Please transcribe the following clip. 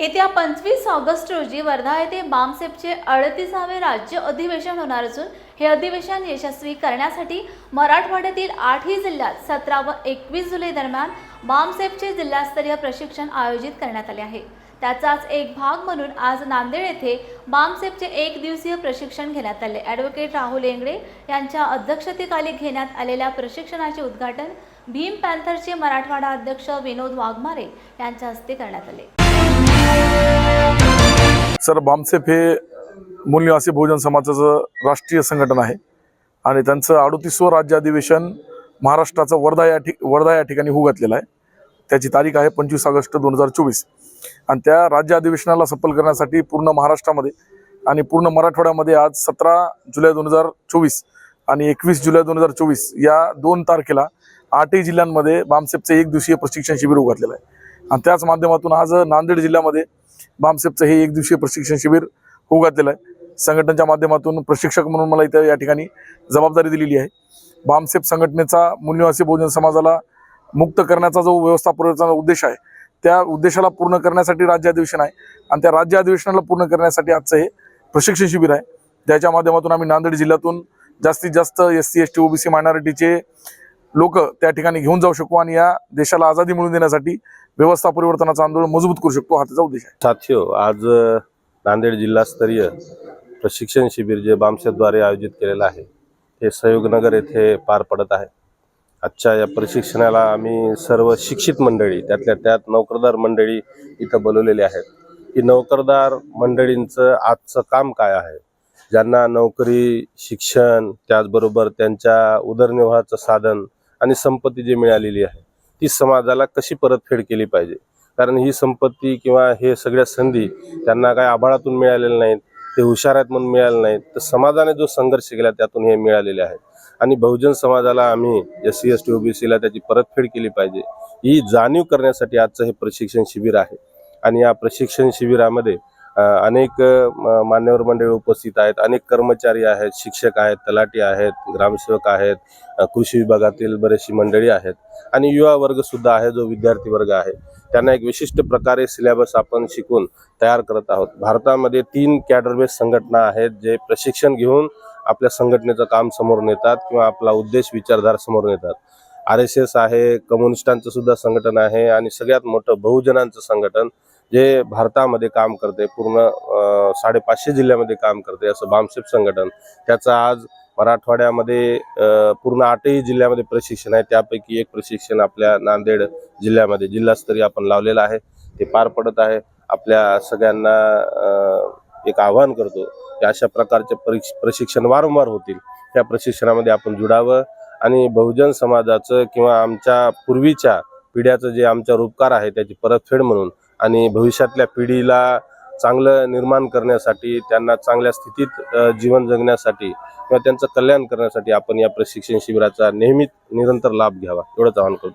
येत्या पंचवीस ऑगस्ट रोजी वर्धा येथे बामसेपचे अडतीसावे राज्य अधिवेशन होणार असून हे अधिवेशन यशस्वी करण्यासाठी मराठवाड्यातील आठही जिल्ह्यात सतरा व एकवीस जुलै दरम्यान बामसेपचे जिल्हास्तरीय प्रशिक्षण आयोजित करण्यात आले आहे. त्याचाच एक भाग म्हणून आज नांदेड येथे बामसेपचे एक दिवसीय प्रशिक्षण घेण्यात आले. ॲडव्होकेट राहुल एंगडे यांच्या अध्यक्षतेखाली घेण्यात आलेल्या प्रशिक्षणाचे उद्घाटन भीम पॅन्थरचे मराठवाडा अध्यक्ष विनोद वाघमारे यांच्या हस्ते करण्यात आले. सर बामसेफ हे मूल निवासी बहुजन समाजाचं राष्ट्रीय संघटन आहे. आणि त्यांचं अडोतीसवं राज्य अधिवेशन महाराष्ट्राचं वर्धा या ठिक वर्धा या ठिकाणी होऊ घातलेलं आहे. त्याची तारीख आहे पंचवीस ऑगस्ट दोन हजार चोवीस. आणि त्या राज्य अधिवेशनाला सफल करण्यासाठी पूर्ण महाराष्ट्रामध्ये आणि पूर्ण मराठवाड्यामध्ये आज सतरा जुलै दोन हजार चोवीस आणि एकवीस जुलै दोन हजार चोवीस या दोन तारखेला आठही जिल्ह्यांमध्ये बामसेपचं एक दिवसीय प्रशिक्षण शिबिर उघडलेलं आहे. आणि त्याच माध्यमातून आज नांदेड जिल्ह्यामध्ये बामसेपचं हे एक दिवसीय प्रशिक्षण शिबिर होऊ घातलेलं आहे. संघटनेच्या माध्यमातून प्रशिक्षक म्हणून मला इथं या ठिकाणी जबाबदारी दिलेली आहे. बामसेप संघटनेचा मूल्यवासी बहुजन समाजाला मुक्त करण्याचा जो व्यवस्थापनाचा उद्देश आहे त्या उद्देशाला पूर्ण करण्यासाठी राज्य अधिवेशन आहे आणि त्या राज्य अधिवेशनाला पूर्ण करण्यासाठी आजचं हे प्रशिक्षण शिबिर आहे. त्याच्या माध्यमातून आम्ही नांदेड जिल्ह्यातून जास्तीत जास्त S C S T OBC मायनॉरिटीचे लोक त्या ठिकाणी घेऊन जाऊ शकू आणि या देशाला आझादी मिळवून देण्यासाठी व्यवस्था परिवर्तनाचं आंदोलन मजबूत करू शकतो हा त्याचा उद्देश आहे. साथियो आज नांदेड जिल्हास्तरीय प्रशिक्षण शिबिर जे बामसेद्वारे आयोजित केलेलं आहे हे सहयोगनगर येथे पार पडत आहे. आजच्या या प्रशिक्षणाला आम्ही सर्व शिक्षित मंडळी त्यातल्या त्यात नोकरदार मंडळी इथं बोलवलेली आहेत. की नोकरदार मंडळींचं आजचं काम काय आहे? ज्यांना नोकरी शिक्षण त्याचबरोबर त्यांच्या उदरनिर्वाहाचं साधन आणि संपत्ती जी मिळालेली आहे ती समाजाला कशी परतफेड केली पाहिजे? कारण ही संपत्ती किंवा हे सगळ्या संधी त्यांना काय आभाळातून मिळालेल्या नाहीत ते हुशार आहेत म्हणून मिळाले नाहीत तर समाजाने जो संघर्ष केला त्यातून हे मिळालेले आहेत आणि बहुजन समाजाला आम्ही एस सी एस टी ओबीसीला त्याची परतफेड केली पाहिजे ही जाणीव करण्यासाठी आजचं हे प्रशिक्षण शिबिर आहे. आणि या प्रशिक्षण शिबिरामध्ये अनेक म- मान्यवर मंडळी उपस्थित आहेत. अनेक कर्मचारी आहेत शिक्षक आहेत तलाठी आहेत ग्रामसेवक आहेत कृषी विभागातील बरेचशी मंडळी आहेत. आणि युवा वर्ग सुद्धा आहे जो विद्यार्थी वर्ग आहे. त्यांना एक विशिष्ट प्रकारे सिलेबस आपण शिकून तयार करत आहोत. भारतामध्ये तीन कॅडरबेस संघटना आहेत जे प्रशिक्षण घेऊन आपल्या संघटनेचं काम समोर नेतात किंवा आपला उद्देश विचारधारा समोर नेतात आर एस एस आहे कम्युनिस्टांचं सुद्धा संघटन आहे आणि सगळ्यात मोठं बहुजनांचं संघटन जे भारतामध्ये काम करते पूर्ण साडेपाचशे जिल्ह्यामध्ये काम करते असं बामसेप संघटन. त्याचं आज मराठवाड्यामध्ये पूर्ण आठही जिल्ह्यामध्ये प्रशिक्षण आहे. त्यापैकी एक प्रशिक्षण आपल्या नांदेड जिल्ह्यामध्ये जिल्हास्तरीय आपण लावलेलं आहे. ते पार पडत आहे. आपल्या सगळ्यांना एक आवाहन करतो की अशा प्रकारचे परीक्ष प्रशिक्षण वारंवार होतील. त्या प्रशिक्षणामध्ये आपण जुडावं आणि बहुजन समाजाचं किंवा आमच्या पूर्वीच्या पिढ्याचं जे आमच्यावर उपकार आहे त्याची परतफेड म्हणून आणि भविष्यातल्या पिढीला चांगलं निर्माण करण्यासाठी त्यांना चांगल्या स्थितीत जीवन जगण्यासाठी किंवा त्यांचं कल्याण करण्यासाठी आपण या प्रशिक्षण शिबिराचा नेहमीच निरंतर लाभ घ्यावा. एवढंच आवाहन करतो.